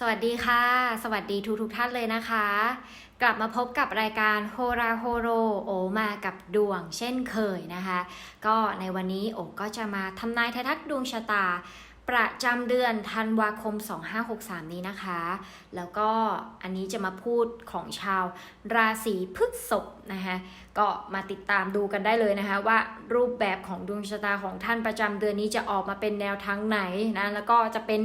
สวัสดีค่ะ สวัสดีทุกทุกท่านเลยนะคะ กลับมาพบกับรายการโฮราโฮโรโอมากับดวงเช่นเคยนะคะ ก็ในวันนี้โอก็จะมาทำนายทายทักดวงชะตา ประจำเดือนธันวาคม 2563 นี้นะคะ แล้วก็อันนี้จะมาพูดของชาวราศีพฤษภนะคะก็มาติดตามดูกันได้เลยนะคะ ว่ารูปแบบของดวงชะตาของท่านประจำเดือนนี้จะออกมาเป็นแนวทางไหนนะแล้วก็จะเป็น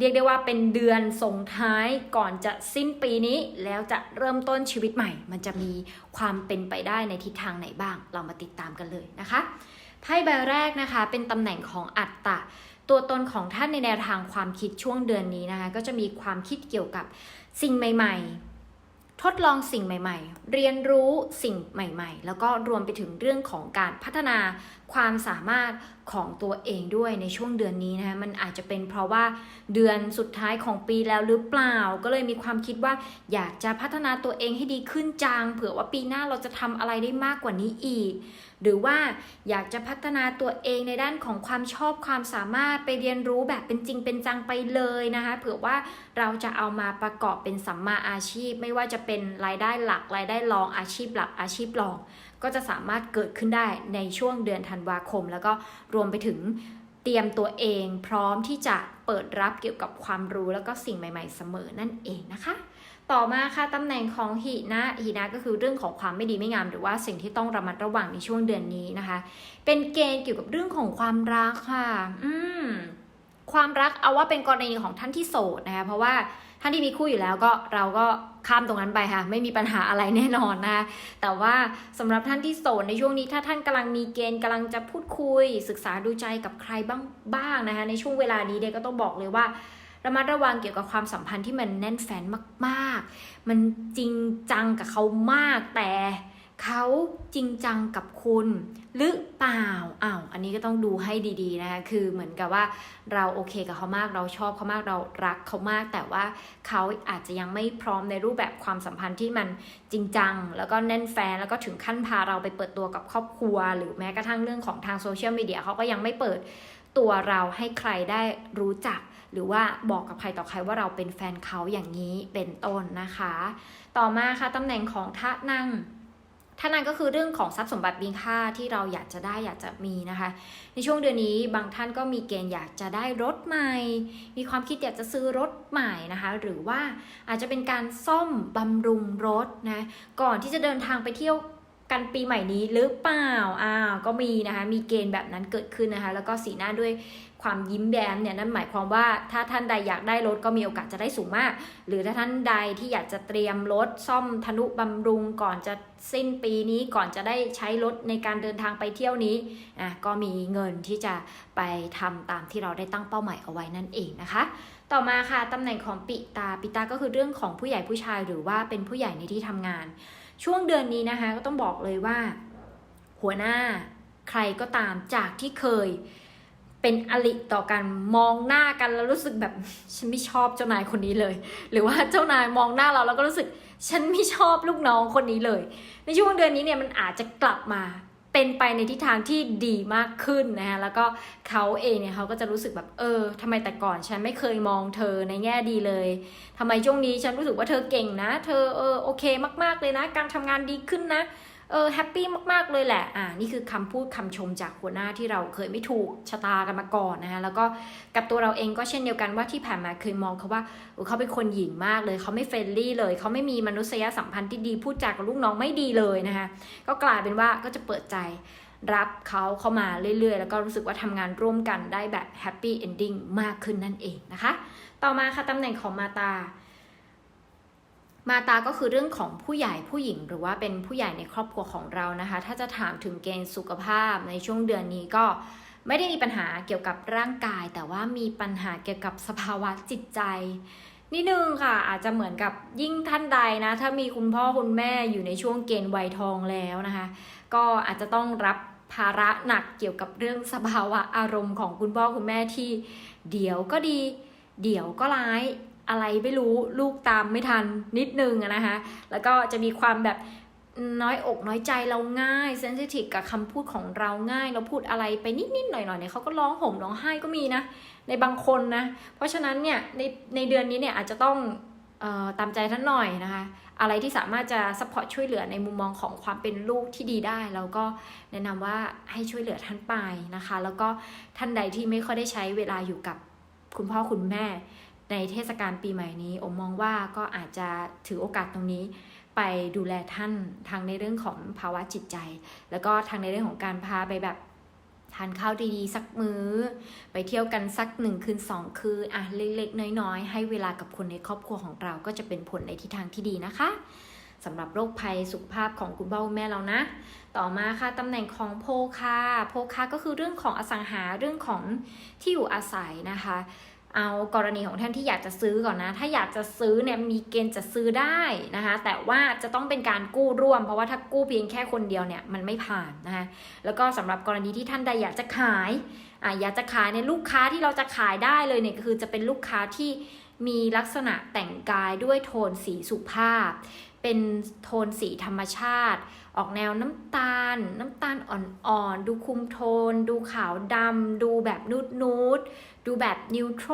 เรียกได้ว่าเป็นเดือนส่งท้ายก่อนจะสิ้นปีนี้ แล้วจะเริ่มต้นชีวิตใหม่ มันจะมีความเป็นไปได้ในทิศทางไหนบ้าง เรามาติดตามกันเลยนะคะไพ่ใบแรกนะคะ เป็นตำแหน่งของอัตตะ ตัวตนของท่านในแนวทางความคิดช่วงเดือนนี้นะคะ ก็จะมีความคิดเกี่ยวกับสิ่งใหม่ ๆ ทดลองสิ่งใหม่ ๆ เรียนรู้สิ่งใหม่ ๆ แล้วก็รวมไปถึงเรื่องของการพัฒนา ความสามารถของตัวเองด้วยในช่วงเดือนนี้นะคะมันอาจจะเป็นเพราะว่าเดือนสุดท้ายของปีแล้วหรือเปล่า ก็เลยมีความคิดว่าอยากจะพัฒนาตัวเองให้ดีขึ้นจัง เผื่อว่าปีหน้าเราจะทำอะไรได้มากกว่านี้อีก หรือว่าอยากจะพัฒนาตัวเองในด้านของความชอบความสามารถไปเรียนรู้แบบเป็นจริงเป็นจังไปเลยนะคะเผื่อว่าเราจะเอามาประกอบเป็นสัมมาอาชีพ ไม่ว่าจะเป็นรายได้หลักรายได้รองอาชีพหลักอาชีพรอง ก็จะสามารถเกิดขึ้นได้ในช่วงเดือนธันวาคม แล้วก็รวมไปถึงเตรียมตัวเองพร้อมที่จะเปิดรับเกี่ยวกับความรู้แล้วก็สิ่งใหม่ ๆ เสมอนั่นเองนะคะ ต่อมาค่ะตำแหน่งของหินะหินะก็คือเรื่องของความไม่ดีไม่งาม หรือว่าสิ่งที่ต้องระมัดระวังในช่วงเดือนนี้นะคะ เป็นเกณฑ์เกี่ยวกับเรื่องของความรักค่ะ อืมความรักเอาว่าเป็นกรณีของท่านที่โสดนะคะเพราะว่า ท่านที่มีคู่อยู่แล้วก็เราก็ข้ามตรงนั้นไปค่ะ ไม่มีปัญหาอะไรแน่นอนนะคะแต่ว่าสำหรับท่านที่โสดในช่วงนี้ ถ้าท่านกำลังมีเกณฑ์กำลังจะพูดคุย ศึกษาดูใจกับใครบ้างบ้างนะคะในช่วงเวลานี้เดยก็ต้องบอกเลยว่าระมัดระวังเกี่ยวกับความสัมพันธ์ที่มันแน่นแฟนมาก ๆ มันจริงจังกับเขามากแต่ เขาจริงจังกับคุณหรือเปล่าอ้าวอันนี้ก็ต้องดูให้ดีๆนะคะคือเหมือนกับว่าเราโอเคกับเขามากเราชอบเขามากเรารักเขามาก แต่ว่าเขาอาจจะยังไม่พร้อมในรูปแบบความสัมพันธ์ที่มันจริงจัง แล้วก็แน่นแฟนแล้วก็ถึงขั้นพาเราไปเปิดตัวกับครอบครัว หรือแม้กระทั่งเรื่องของทางโซเชียลมีเดียเขาก็ยังไม่เปิดตัวเราให้ใครได้รู้จัก หรือว่าบอกกับใครต่อใครว่าเราเป็นแฟนเขาอย่างนี้เป็นต้นนะคะ ต่อมาค่ะตำแหน่งของท่านั่ง ท่านั่งก็คือเรื่องของทรัพย์สมบัติมีค่าที่เราอยากจะได้อยากจะมีนะคะ ในช่วงเดือนนี้บางท่านก็มีเกณฑ์อยากจะได้รถใหม่ มีความคิดอยากจะซื้อรถใหม่นะคะ หรือว่าอาจจะเป็นการซ่อมบำรุงรถนะก่อนที่จะเดินทางไปเที่ยวกันปีใหม่นี้หรือเปล่าอ้าวก็มีนะคะ มีเกณฑ์แบบนั้นเกิดขึ้นนะคะ แล้วก็สีหน้าด้วย ความยิ้มแย้มเนี่ยนั่นหมายความว่าถ้าท่านใดอยากได้รถก็มีโอกาสจะได้สูงมาก หรือถ้าท่านใดที่อยากจะเตรียมรถซ่อมธนุบำรุงก่อนจะสิ้นปีนี้ก่อนจะได้ใช้รถในการเดินทางไปเที่ยวนี้อะก็มีเงินที่จะไปทำตามที่เราได้ตั้งเป้าหมายเอาไว้นั่นเองนะคะ ต่อมาค่ะตำแหน่งของปิตาปิตาก็คือเรื่องของผู้ใหญ่ผู้ชายหรือว่าเป็นผู้ใหญ่ในที่ทำงาน ช่วงเดือนนี้นะคะก็ต้องบอกเลยว่า หัวหน้าใครก็ตามจากที่เคย เป็นอลิต่อกันมองหน้ากันแล้วรู้สึกแบบฉันไม่ชอบเจ้านายคนนี้เลย หรือว่าเจ้านายมองหน้าเราแล้วก็รู้สึก ฉันไม่ชอบลูกน้องคนนี้เลย ในช่วงเดือนนี้เนี่ยมันอาจจะกลับมาเป็นไปในทิศทางที่ดีมากขึ้นนะคะแล้วก็เขาเองเนี่ยเขาก็จะรู้สึกแบบเออทำไมแต่ก่อนฉันไม่เคยมองเธอในแง่ดีเลยทำไมช่วงนี้ฉันรู้สึกว่าเธอเก่งนะ เธอเออโอเคมาก ๆเลยนะ การทำงานดีขึ้นนะ เออแฮปปี้มากๆเลยแหละอ่านี่คือคำพูดคำชมจากหัวหน้าที่เราเคยไม่ถูกชะตากันมาก่อนนะคะแล้วก็กับตัวเราเองก็เช่นเดียวกันว่าที่ผ่านมาเคยมองเขาว่าเขาเป็นคนหยิ่งมากเลยเขาไม่เฟรนลี่เลยเขาไม่มีมนุษยสัมพันธ์ที่ดีพูดจากับลูกน้องไม่ดีเลยนะคะก็กลายเป็นว่าก็จะเปิดใจรับเขาเข้ามาเรื่อยๆ แล้วก็รู้สึกว่าทำงานร่วมกันได้แบบแฮปปี้เอนดิ้งมากขึ้นนั่นเองนะคะ ต่อมาค่ะตำแหน่งของมาตา มาตาก็คือเรื่องของผู้ใหญ่ผู้หญิง หรือว่าเป็นผู้ใหญ่ในครอบครัวของเรานะคะ ถ้าจะถามถึงเกณฑ์สุขภาพในช่วงเดือนนี้ก็ไม่ได้มีปัญหาเกี่ยวกับร่างกาย แต่ว่ามีปัญหาเกี่ยวกับสภาวะจิตใจนิดนึงค่ะ อาจจะเหมือนกับยิ่งท่านใดนะ ถ้ามีคุณพ่อคุณแม่อยู่ในช่วงเกณฑ์วัยทองแล้วนะคะ ก็อาจจะต้องรับภาระหนักเกี่ยวกับเรื่องสภาวะอารมณ์ของคุณพ่อคุณแม่ที่ เดี๋ยวก็ดี เดี๋ยวก็ร้าย อะไรไม่รู้ลูกตามไม่ทันนิดนึงนะคะ แล้วก็จะมีความแบบน้อยอกน้อยใจเราง่ายเซนซิทีฟกับคำพูดของเราง่าย เราพูดอะไรไปนิดๆหน่อยๆเนี่ยเขาก็ร้องห่มร้องไห้ก็มีนะ ในบางคนนะ เพราะฉะนั้นเนี่ยในในเดือนนี้เนี่ยอาจจะต้องออตามใจท่านหน่อยนะคะ อะไรที่สามารถจะซัพพอร์ตช่วยเหลือในมุมมองของความเป็นลูกที่ดีได้เราก็แนะนำว่าให้ช่วยเหลือท่านไปนะคะ แล้วก็ท่านใดที่ไม่ค่อยได้ใช้เวลาอยู่กับคุณพ่อคุณแม่ ในเทศกาลปีใหม่นี้อมมองว่าก็อาจจะถือโอกาสตรงนี้ ไปดูแลท่านทางในเรื่องของภาวะจิตใจ แล้วก็ทางในเรื่องของการพาไปแบบทานข้าวดีๆ สักมือ้อ ไปเที่ยวกันสักหนึ่งคืนสองคืนอะเล็กๆ น้อยๆ ให้เวลากับคนในครอบครัวของเราก็จะเป็นผลในทิศทางที่ดีนะคะสำหรับโรคภัยสุขภาพของคุณพ่อคุณแม่เรานะ ต่อมาค่ะตำแหน่งของโภคาโภคาก็คือเรื่องของอสังหาเรื่องของที่อยู่อาศัยนะคะ เอากรณีของท่านที่อยากจะซื้อก่อนนะ ถ้าอยากจะซื้อเนี่ยมีเกณฑ์จะซื้อได้นะคะ แต่ว่าจะต้องเป็นการกู้ร่วม เพราะว่าถ้ากู้เพียงแค่คนเดียวเนี่ยมันไม่ผ่านนะคะ แล้วก็สำหรับกรณีที่ท่านใดอยากจะขายอะอยากจะขายในลูกค้าที่เราจะขายได้เลยเนี่ยก็คือจะเป็นลูกค้าที่ มีลักษณะแต่งกายด้วยโทนสีสุภาพ เป็นโทนสีธรรมชาติ ออกแนวน้ำตาล น้ำตาลอ่อนๆ ดูคุมโทน ดูขาวดำ ดูแบบนูดนูดดูแบบนิวโตร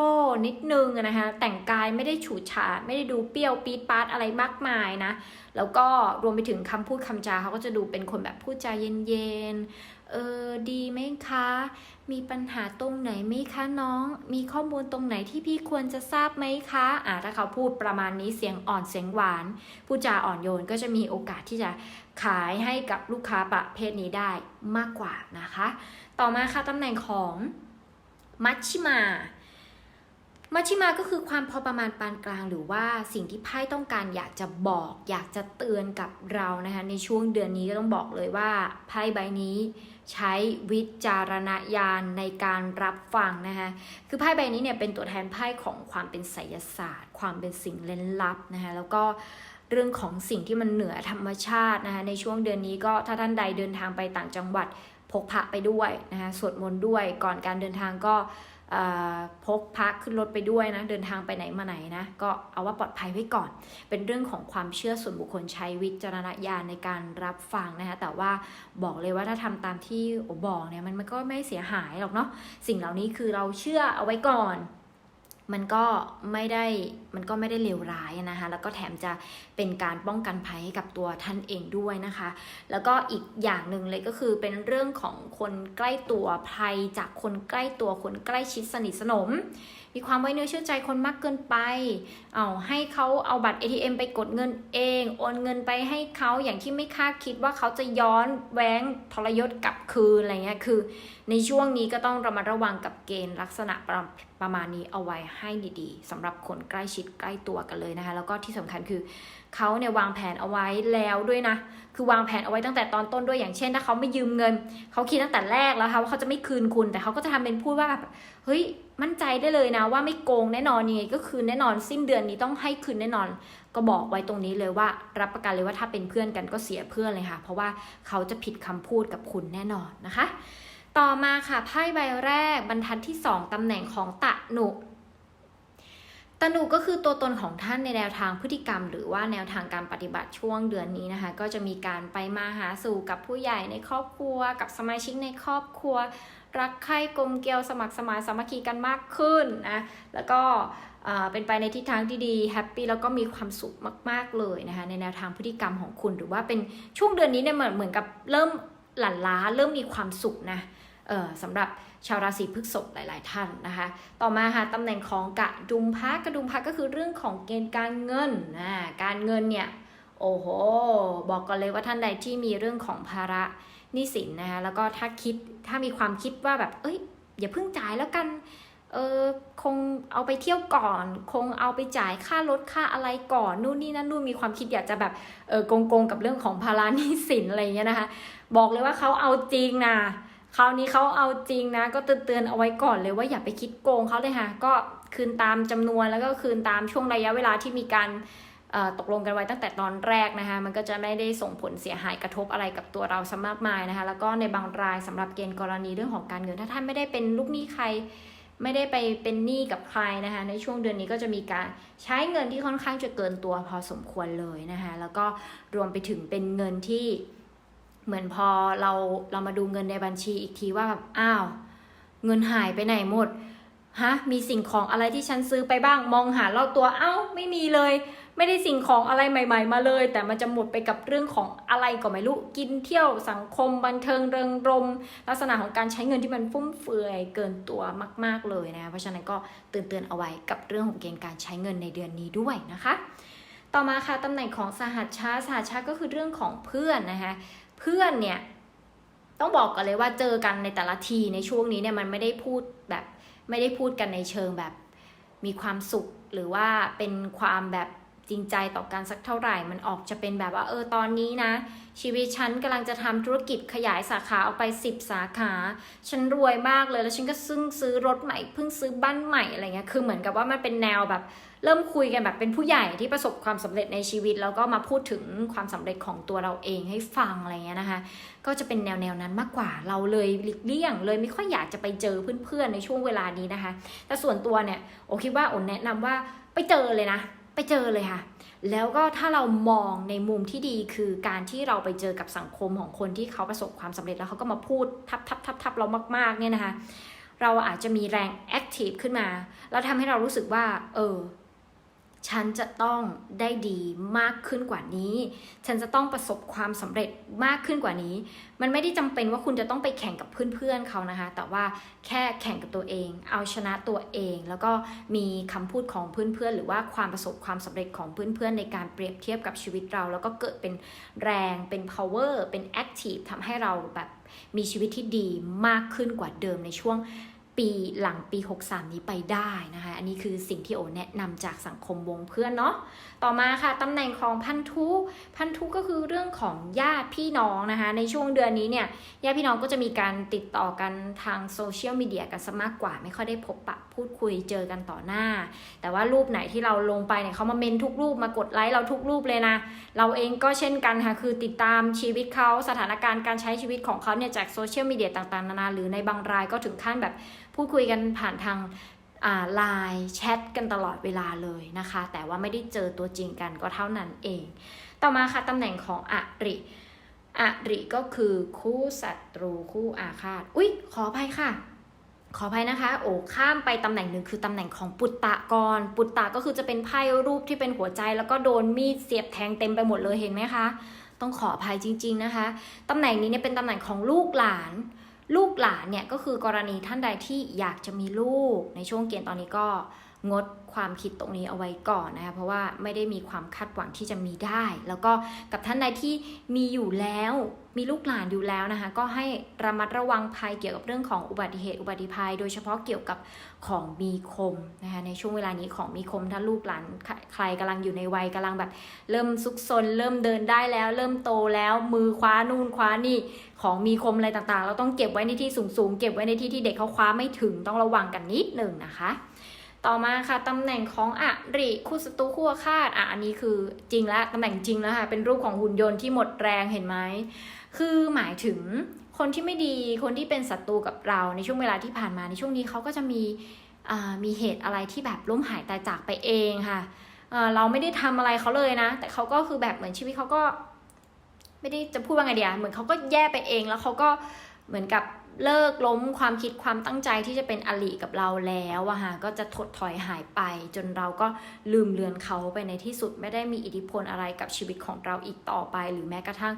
นิดนึงนะคะ แต่งกายไม่ได้ฉูดฉาดไม่ได้ดูเปรี้ยวปี๊ดปาดอะไรมากมายนะ แล้วก็รวมไปถึงคำพูดคำจาเขาก็จะดูเป็นคนแบบพูดจาเย็นๆ เออดีไหมคะ มีปัญหาตรงไหนไหมคะน้อง มีข้อมูลตรงไหนที่พี่ควรจะทราบไหมคะอ่าถ้าเขาพูดประมาณนี้เสียงอ่อนเสียงหวานพูดจาอ่อนโยนก็จะมีโอกาสที่จะขายให้กับลูกค้าประเภทนี้ได้มากกว่านะคะ ต่อมาค่ะตำแหน่งของมัชชิมามัชชิมาก็คือความพอประมาณปานกลางหรือว่าสิ่งที่ไพ่ต้องการอยากจะบอก อยากจะเตือนกับเรานะคะในช่วงเดือนนี้ก็ต้องบอกเลยว่าไพ่ใบนี้ ใช้วิจารณญาณในการรับฟังนะคะคือไพ่ใบนี้เนี่ยเป็นตัวแทนไพ่ของความเป็นไสยศาสตร์ ความเป็นสิ่งเล่นลับนะคะแล้วก็เรื่องของสิ่งที่มันเหนือธรรมชาตินะคะในช่วงเดือนนี้ก็ถ้าท่านใดเดินทางไปต่างจังหวัดพกพระไปด้วยนะคะสวดมนต์ด้วยก่อนการเดินทางก็ พกพักขึ้นรถไปด้วยนะ เดินทางไปไหนมาไหนนะ ก็เอาว่าปลอดภัยไว้ก่อน เป็นเรื่องของความเชื่อส่วนบุคคลใช้วิจารณญาณในการรับฟังนะคะ แต่ว่าบอกเลยว่าถ้าทำตามที่โอบอกเนี่ยมันมันก็ไม่เสียหายหรอกเนาะ สิ่งเหล่านี้คือเราเชื่อเอาไว้ก่อน มันก็ไม่ได้มันก็ไม่ได้เลวร้ายนะคะ แล้วก็แถมจะเป็นการป้องกันภัยให้กับตัวท่านเองด้วยนะคะ แล้วก็อีกอย่างหนึ่งเลยก็คือเป็นเรื่องของคนใกล้ตัวภัยจากคนใกล้ตัวคนใกล้ชิดสนิทสนม มีความไว้เนื้อเชื่อใจคนมากเกินไป เอาให้เขาเอาบัตร ATM ไปกดเงินเอง โอนเงินไปให้เขาอย่างที่ไม่คาดคิดว่าเขาจะย้อนแว้งทรยศกลับคืนอะไรเงี้ย คือ ในช่วงนี้ก็ต้องระมัดระวังกับเกณฑ์ลักษณะประประมาณนี้เอาไว้ให้ดีๆสำหรับคนใกล้ชิดใกล้ตัวกันเลยนะคะ แล้วก็ที่สำคัญคือเขาเนี่ยวางแผนเอาไว้แล้วด้วยนะ คือวางแผนเอาไว้ตั้งแต่ตอนต้นด้วยอย่างเช่น ถ้าเขาไม่ยืมเงิน เขาคิดตั้งแต่แรกแล้วค่ะว่าเขาจะไม่คืนคุณ แต่เขาก็จะทำเป็นพูดว่าแบบ เฮ้ย มั่นใจได้เลยนะว่าไม่โกงแน่นอนยังไงก็คืนแน่นอนสิ้นเดือนนี้ต้องให้คืนแน่นอน ก็บอกไว้ตรงนี้เลยว่า รับประกันเลยว่าถ้าเป็นเพื่อนกันก็เสียเพื่อนเลยค่ะ เพราะว่าเขาจะผิดคำพูดกับคุณแน่นอนนะคะ ต่อมาค่ะไพ่ใบแรกบรรทัดที่ 2ตำแหน่งของตะหนุตะหนุก็คือตัวตนของท่านในแนวทางพฤติกรรม หรือว่าแนวทางการปฏิบัติช่วงเดือนนี้นะคะ ก็จะมีการไปมาหาสู่กับผู้ใหญ่ในครอบครัว กับสมาชิกในครอบครัว รักใคร่กลมเกลียวสมัครสมานสามัคคีกันมากขึ้นนะแล้วก็เป็นไปในทิศทางที่ดีแฮปปี้แล้วก็มีความสุขมาก ๆ เลยนะคะในแนวทางพฤติกรรมของคุณ หรือว่าเป็นช่วงเดือนนี้เนี่ยเหมือนเหมือนกับเริ่มหลั่นล้าเริ่มมีความสุขนะสำหรับชาวราศีพฤษภหลาย ๆ ท่านนะคะ ต่อมาค่ะตำแหน่งของกระดุมพักกระดุมพักก็คือเรื่องของเกณฑ์การเงินนะการเงินเนี่ย โอ้โห บอกกันเลยว่าท่านใดที่มีเรื่องของภาระหนี้สินนะคะแล้วก็ถ้าคิดถ้ามีความคิดว่าแบบ เอ้ย อย่าเพิ่งจ่ายแล้วกันเออคงเอาไปเที่ยวก่อน คงเอาไปจ่ายค่ารถค่าอะไรก่อนนู่นนี่นั่นนู่นมีความคิดอยากจะแบบเออโกงๆกับเรื่องของภาระหนี้สินอะไรเงี้ยนะคะ บอกเลยว่าเขาเอาจริงนะคราวนี้เขาเอาจริงนะ ก็เตือนๆเอาไว้ก่อนเลยว่าอย่าไปคิดโกงเขาเลยค่ะก็คืนตามจำนวนแล้วก็คืนตามช่วงระยะเวลาที่มีการ ตกลงกันไว้ตั้งแต่ตอนแรกนะคะ มันก็จะไม่ได้ส่งผลเสียหายกระทบอะไรกับตัวเราซะมากมายนะคะ แล้วก็ในบางรายสำหรับเกณฑ์กรณีเรื่องของการเงิน ถ้าท่านไม่ได้เป็นลูกหนี้ใคร ไม่ได้ไปเป็นหนี้กับใครนะคะ ในช่วงเดือนนี้ก็จะมีการใช้เงินที่ค่อนข้างจะเกินตัวพอสมควรเลยนะคะ แล้วก็รวมไปถึงเป็นเงินที่เหมือนพอเราเรามาดูเงินในบัญชีอีกทีว่าแบบอ้าว เงินหายไปไหนหมดฮะมีสิ่งของอะไรที่ฉันซื้อไปบ้างมองหารอบตัวเอ้าไม่มีเลย ไม่ได้สิ่งของอะไรใหม่ ๆ มาเลย แต่มันจะหมดไปกับเรื่องของอะไรก็ไม่รู้กินเที่ยวสังคมบันเทิงเริงรม ลักษณะของการใช้เงินที่มันฟุ่มเฟือยเกินตัวมาก ๆเลยนะเพราะฉะนั้นก็เตือนๆเอาไว้กับเรื่องของเกณฑ์การใช้เงินในเดือนนี้ด้วยนะคะ ต่อมาค่ะตำแหน่งของสหัชชาสหัชชาก็คือเรื่องของเพื่อนนะคะเพื่อนเนี่ยต้องบอกกันเลยว่าเจอกันในแต่ละทีในช่วงนี้เนี่ยมันไม่ได้พูดแบบไม่ได้พูดกันในเชิงแบบมีความสุขหรือว่าเป็นความแบบ จริงใจต่อกันสักเท่าไหร่ มันออกจะเป็นแบบว่าเออตอนนี้นะ ชีวิตฉันกำลังจะทำธุรกิจขยายสาขาออกไป 10 สาขา ฉันรวยมากเลยแล้วฉันก็ซึ่งซื้อรถใหม่เพิ่งซื้อบ้านใหม่อะไรเงี้ยคือเหมือนกับว่ามันเป็นแนวแบบ เริ่มคุยกันแบบเป็นผู้ใหญ่ที่ประสบความสำเร็จในชีวิต แล้วก็มาพูดถึงความสำเร็จของตัวเราเองให้ฟังอะไรเงี้ยนะคะก็จะเป็นแนวแนวนั้นมากกว่าเราเลยหลีกเลี่ยง เลยไม่ค่อยอยากจะไปเจอเพื่อนๆในช่วงเวลานี้นะคะ แต่ส่วนตัวเนี่ยโอคิดว่าโอนแนะนำว่าไปเจอเลยนะ ไปเจอเลยค่ะ แล้วก็ถ้าเรามองในมุมที่ดีคือการที่เราไปเจอกับสังคมของคนที่เขาประสบความสำเร็จแล้วเขาก็มาพูดทับทับทับทับเรามาก ๆ เนี่ยนะคะ เราอาจจะมีแรงแอคทีฟขึ้นมา แล้วทำให้เรารู้สึกว่า เออ ฉันจะต้องได้ดีมากขึ้นกว่านี้ ฉันจะต้องประสบความสำเร็จมากขึ้นกว่านี้ มันไม่ได้จำเป็นว่าคุณจะต้องไปแข่งกับเพื่อนๆเขานะคะ แต่ว่าแค่แข่งกับตัวเอง เอาชนะตัวเอง แล้วก็มีคำพูดของเพื่อนๆหรือว่าความประสบความสำเร็จของเพื่อนๆในการเปรียบเทียบกับชีวิตเรา แล้วก็เกิดเป็นแรงเป็น power เป็น active ทำให้เราแบบมีชีวิตที่ดีมากขึ้นกว่าเดิมในช่วง ปีหลังปี 63 นี้ไปได้นะคะ อันนี้คือสิ่งที่โอแนะนำจากสังคมวงเพื่อนเนาะ ต่อมาค่ะตำแหน่งของพันธุ พันธุก็คือเรื่องของญาติพี่น้องนะคะ ในช่วงเดือนนี้เนี่ยญาติพี่น้องก็จะมีการติดต่อกันทางโซเชียลมีเดียกันซะมากกว่า ไม่ค่อยได้พบปะ พูดคุยเจอกันต่อหน้า แต่ว่ารูปไหนที่เราลงไปเนี่ยเขามาเมนทุกรูปมากดไลค์เราทุกรูปเลยนะ เราเองก็เช่นกันค่ะ คือติดตามชีวิตเขาสถานการณ์การใช้ชีวิตของเขาเนี่ยจากโซเชียลมีเดียต่างๆ นานาหรือในบางรายก็ถึงขั้นแบบพูดคุยกันผ่านทางไลน์แชทกันตลอดเวลาเลยนะคะ แต่ว่าไม่ได้เจอตัวจริงกันก็เท่านั้นเอง ต่อมาค่ะตำแหน่งของอริอริก็คือคู่ศัตรูคู่อาฆาตอุ๊ย ขออภัยค่ะ ขออภัยนะคะ โอ้ข้ามไปตำแหน่งหนึ่งคือตำแหน่งของปุตตะกร ปุตตะก็คือจะเป็นไพ่รูปที่เป็นหัวใจ แล้วก็โดนมีดเสียบแทงเต็มไปหมดเลยเห็นไหมคะ ต้องขออภัยจริง ๆนะคะตำแหน่งนี้เนี่ยเป็นตำแหน่งของลูกหลาน ลูกหลานเนี่ยก็คือกรณีท่านใดที่อยากจะมีลูกในช่วงเกณฑ์ตอนนี้ก็ งดความคิดตรงนี้เอาไว้ก่อนนะคะเพราะว่าไม่ได้มีความคาดหวังที่จะมีได้ แล้วก็กับท่านใดที่มีอยู่แล้วมีลูกหลานอยู่แล้วนะคะก็ให้ระมัดระวังภัยเกี่ยวกับเรื่องของอุบัติเหตุอุบัติภัย โดยเฉพาะเกี่ยวกับของมีคมนะคะในช่วงเวลานี้ของมีคมถ้าลูกหลานใครใครกำลังอยู่ในวัยกำลังแบบ เริ่มซุกซนเริ่มเดินได้แล้ว เริ่มโตแล้วมือคว้านู่นคว้านี่ของมีคมอะไรต่างๆ เราต้องเก็บไว้ในที่สูงๆ เก็บไว้ในที่ที่เด็กเขาคว้าไม่ถึงต้องระวังกันนิดหนึ่งนะคะ ต่อมาค่ะตำแหน่งของอริคู่ศัตรูคู่อาฆาตอะอันนี้คือจริงแล้วตำแหน่งจริงแล้วค่ะเป็นรูปของหุ่นยนต์ที่หมดแรงเห็นไหมคือหมายถึงคนที่ไม่ดีคนที่เป็นศัตรูกับเราในช่วงเวลาที่ผ่านมาในช่วงนี้เขาก็จะมีมีเหตุอะไรที่แบบล้มหายตายจากไปเองค่ะเอ่อเราไม่ได้ทำอะไรเขาเลยนะ แต่เขาก็คือแบบเหมือนชีวิตเขาก็ ไม่ได้จะพูดว่าไงเดียเหมือนเขาก็แย่ไปเองแล้วเขาก็เหมือนกับ เลิกล้มความคิดความตั้งใจที่จะเป็นอลิกับเราแล้วอะฮะก็จะถดถอยหายไป จนเราก็ลืมเลือนเขาไปในที่สุดไม่ได้มีอิทธิพลอะไรกับชีวิตของเราอีกต่อไป หรือแม้กระทั่ง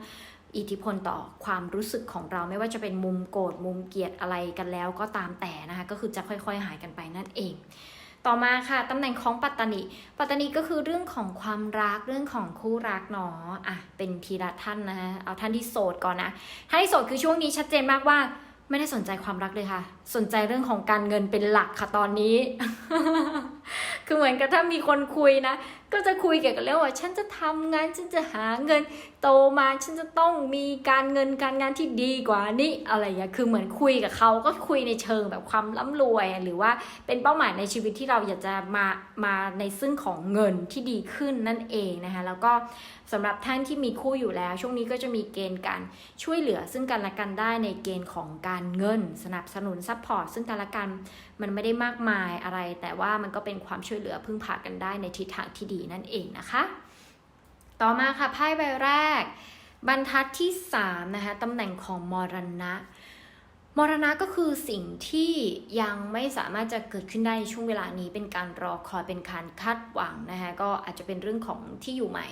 อิทธิพลต่อความรู้สึกของเราไม่ว่าจะเป็นมุมโกรธมุมเกลียดอะไรกันแล้วก็ตามแต่นะคะก็คือจะค่อยๆหายกันไปนั่นเอง ต่อมาค่ะตำแหน่งของปัตตานีปัตตานีก็คือเรื่องของความรักเรื่องของคู่รักเนาะอะเป็นทีละท่านนะฮะเอาท่านที่โสดก่อนนะท่านที่โสดคือช่วงนี้ชัดเจนมากว่า ไม่ได้สนใจความรักเลยค่ะ สนใจเรื่องของการเงินเป็นหลักค่ะตอนนี้ คือเหมือนกับถ้ามีคนคุยนะ ก็จะคุยเกี่ยวกับเรื่องว่า ฉันจะทำงาน ฉันจะหาเงิน โตมา ฉันจะต้องมีการเงินการงานที่ดีกว่านี้อะไรอย่างเงี้ย คือเหมือนคุยกับเขาก็คุยในเชิงแบบความร่ำรวย หรือว่าเป็นเป้าหมายในชีวิตที่เราอยากจะมา มาในซึ่งของเงินที่ดีขึ้นนั่นเองนะคะ แล้วก็สำหรับท่านที่มีคู่อยู่แล้ว ช่วงนี้ก็จะมีเกณฑ์การช่วยเหลือซึ่งกันและกันได้ในเกณฑ์ของการเงิน สนับสนุนซัพพอร์ตซึ่งกันและกัน มันไม่ได้มากมายอะไร แต่ว่ามันก็เป็นความช่วยเหลือพึ่งพากันได้ในทิศทางที่ดีนั่นเองนะคะ ต่อมาค่ะไพ่ใบแรก บรรทัดที่3นะคะตำแหน่งของมรณะมรณะก็คือสิ่งที่ยังไม่สามารถจะเกิดขึ้นได้ในช่วงเวลานี้เป็นการรอคอยเป็นการคาดหวังนะคะก็อาจจะเป็นเรื่องของที่อยู่ใหม่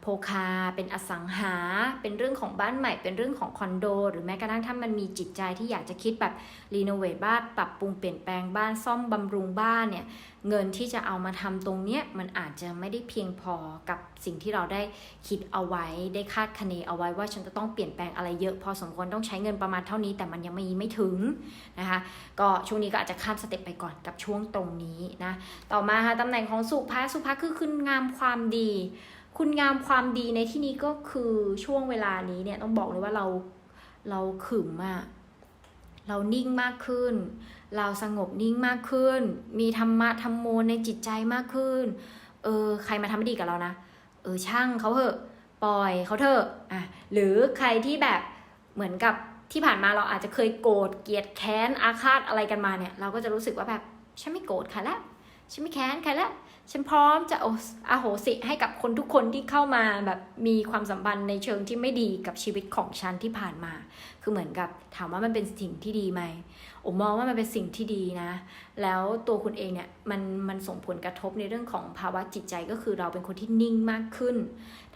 โพคา เป็นอสังหา เป็นเรื่องของบ้านใหม่ เป็นเรื่องของคอนโด หรือแม้กระทั่งถ้ามันมีจิตใจที่อยากจะคิดแบบรีโนเวทบ้าน ปรับปรุงเปลี่ยนแปลงบ้านซ่อมบำรุงบ้านเนี่ย เงินที่จะเอามาทำตรงเนี้ยมันอาจจะไม่ได้เพียงพอกับสิ่งที่เราได้คิดเอาไว้ ได้คาดคะเนเอาไว้ว่าฉันจะต้องเปลี่ยนแปลงอะไรเยอะ พอสมควรต้องใช้เงินประมาณเท่านี้ แต่มันยังไม่ไม่ถึงนะคะ ก็ช่วงนี้ก็อาจจะข้ามสเต็ปไปก่อนกับช่วงตรงนี้นะ ต่อมาค่ะตำแหน่งของสุภาสุภาคือคุณงามความดีคุณงามความดีในที่นี้ก็คือช่วงเวลานี้เนี่ยต้องบอกเลยว่าเราเราขึมอะเรานิ่งมากขึ้น เราสงบนิ่งมากขึ้น มีธรรมะธรรมโมในจิตใจมากขึ้น เออ ใครมาทำไม่ดีกับเรานะ เออ ช่างเขาเถอะ ปล่อยเขาเถอะ อะ หรือใครที่แบบ เหมือนกับที่ผ่านมาเราอาจจะเคยโกรธ เกลียดแค้น อาฆาตอะไรกันมาเนี่ย เราก็จะรู้สึกว่าแบบ ฉันไม่โกรธใครแล้วฉันไม่แค้นใครแล้ว ฉันพร้อมจะอโหสิให้กับคนทุกคนที่เข้ามาแบบมีความสัมพันธ์ในเชิงที่ไม่ดีกับชีวิตของฉันที่ผ่านมา คือเหมือนกับถามว่ามันเป็นสิ่งที่ดีไหม ผมมองว่ามันเป็นสิ่งที่ดีนะ แล้วตัวคุณเองเนี่ยมันมันส่งผลกระทบในเรื่องของภาวะจิตใจก็คือเราเป็นคนที่นิ่งมากขึ้น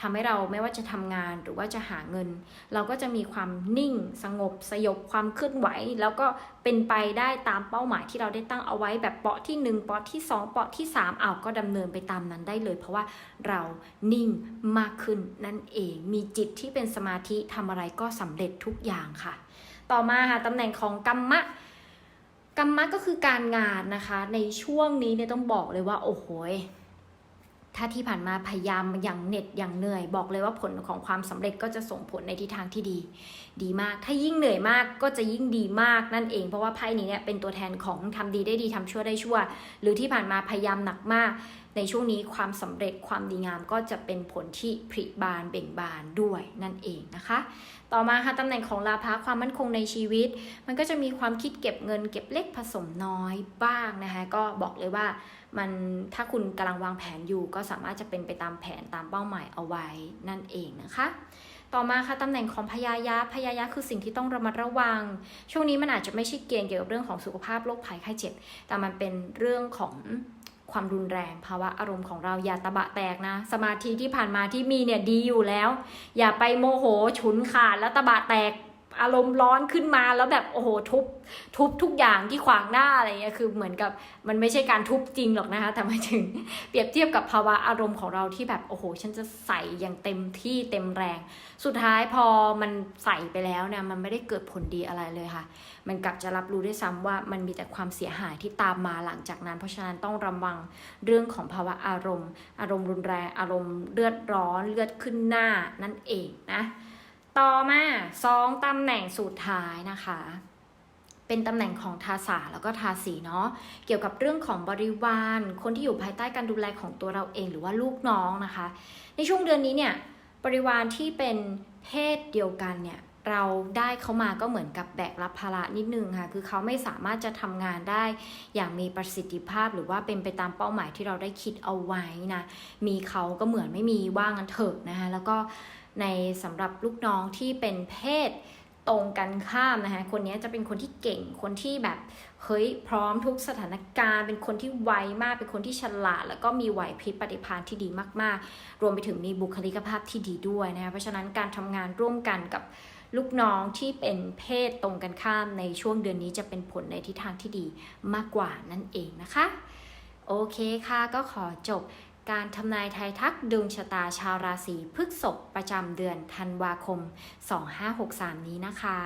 ทำให้เราไม่ว่าจะทำงานหรือว่าจะหาเงิน เราก็จะมีความนิ่งสงบสยบความเคลื่อนไหว แล้วก็เป็นไปได้ตามเป้าหมายที่เราได้ตั้งเอาไว้แบบเปาะที่ 1 เปาะที่ 2 เปาะที่ 3เอาก็ดำเนินไปตามนั้นได้เลย เพราะว่าเรานิ่งมากขึ้นนั่นเองมีจิตที่เป็นสมาธิทำอะไรก็สำเร็จทุกอย่างค่ะ ต่อมาค่ะตำแหน่งของกรรมะ กรรมะก็คือการงานนะคะ ในช่วงนี้เนี่ยต้องบอกเลยว่า โอ้โห ถ้าที่ผ่านมาพยายามอย่างเหน็ดอย่างเหนื่อย บอกเลยว่าผลของความสำเร็จก็จะส่งผลในทิศทางที่ดี ดีมาก ถ้ายิ่งเหนื่อยมากก็จะยิ่งดีมากนั่นเอง เพราะว่าไพ่นี้เนี่ยเป็นตัวแทนของทำดีได้ดีทำชั่วได้ชั่ว หรือที่ผ่านมาพยายามหนักมาก ในช่วงนี้ความสำเร็จความดีงามก็จะเป็นผลที่ผลิบานเบ่งบานด้วยนั่นเองนะคะ ต่อมาค่ะตำแหน่งของลาภะความมั่นคงในชีวิต มันก็จะมีความคิดเก็บเงิน เก็บเล็กผสมน้อยบ้างนะคะก็บอกเลยว่า มันถ้าคุณกำลังวางแผนอยู่ก็สามารถจะเป็นไปตามแผนตามเป้าหมายเอาไว้นั่นเองนะคะ ต่อมาค่ะตำแหน่งของพยายะพยายะคือสิ่งที่ต้องระมัดระวัง ช่วงนี้มันอาจจะไม่ใช่เกณฑ์เกี่ยวกับเรื่องของสุขภาพโรคภัยไข้เจ็บ แต่มันเป็นเรื่องของความรุนแรงภาวะอารมณ์ของเราอย่าตะบะแตกนะ สมาธิที่ผ่านมาที่มีเนี่ยดีอยู่แล้ว อย่าไปโมโหฉุนขาดแล้วตะบะแตก อารมณ์ร้อนขึ้นมาแล้วแบบโอ้โหทุบทุบทุกอย่างที่ขวางหน้าอะไรเงี้ยคือเหมือนกับมันไม่ใช่การทุบจริงหรอกนะคะแต่หมายถึงเปรียบเทียบกับภาวะอารมณ์ของเราที่แบบโอ้โห ฉันจะใส่อย่างเต็มที่เต็มแรง สุดท้ายพอมันใส่ไปแล้วเนี่ยมันไม่ได้เกิดผลดีอะไรเลยค่ะ มันกลับจะรับรู้ด้วยซ้ำว่ามันมีแต่ความเสียหายที่ตามมาหลังจากนั้น เพราะฉะนั้นต้องระวังเรื่องของภาวะอารมณ์ อารมณ์รุนแรงอารมณ์เลือดร้อนเลือดขึ้นหน้านั่นเองนะ ต่อมาสองตำแหน่งสุดท้ายนะคะ เป็นตำแหน่งของทาสาแล้วก็ทาสีเนาะเกี่ยวกับเรื่องของบริวาร คนที่อยู่ภายใต้การดูแลของตัวเราเองหรือว่าลูกน้องนะคะ ในช่วงเดือนนี้เนี่ยบริวารที่เป็นเพศเดียวกันเนี่ยเราได้เขามาก็เหมือนกับแบกรับภาระนิดนึงค่ะ คือเขาไม่สามารถจะทำงานได้อย่างมีประสิทธิภาพหรือว่าเป็นไปตามเป้าหมายที่เราได้คิดเอาไว้นะ มีเขาก็เหมือนไม่มีว่างันเถอะนะคะ แล้วก็ ในสำหรับลูกน้องที่เป็นเพศตรงกันข้ามนะคะคนนี้จะเป็นคนที่เก่งคนที่แบบเฮ้ยพร้อมทุกสถานการณ์ เป็นคนที่ไวมากเป็นคนที่ฉลาด แล้วก็มีไหวพริบปฏิภาณที่ดีมาก ๆ รวมไปถึงมีบุคลิกภาพที่ดีด้วยนะคะเพราะฉะนั้นการทำงานร่วมกันกับลูกน้องที่เป็นเพศตรงกันข้ามในช่วงเดือนนี้จะเป็นผลในทิศทางที่ดีมากกว่านั่นเองนะคะ โอเคค่ะก็ขอจบ การทำนายไทยทักดวงชะตาชาวราศีพฤษภประจำเดือนธันวาคม 2563 นี้นะคะ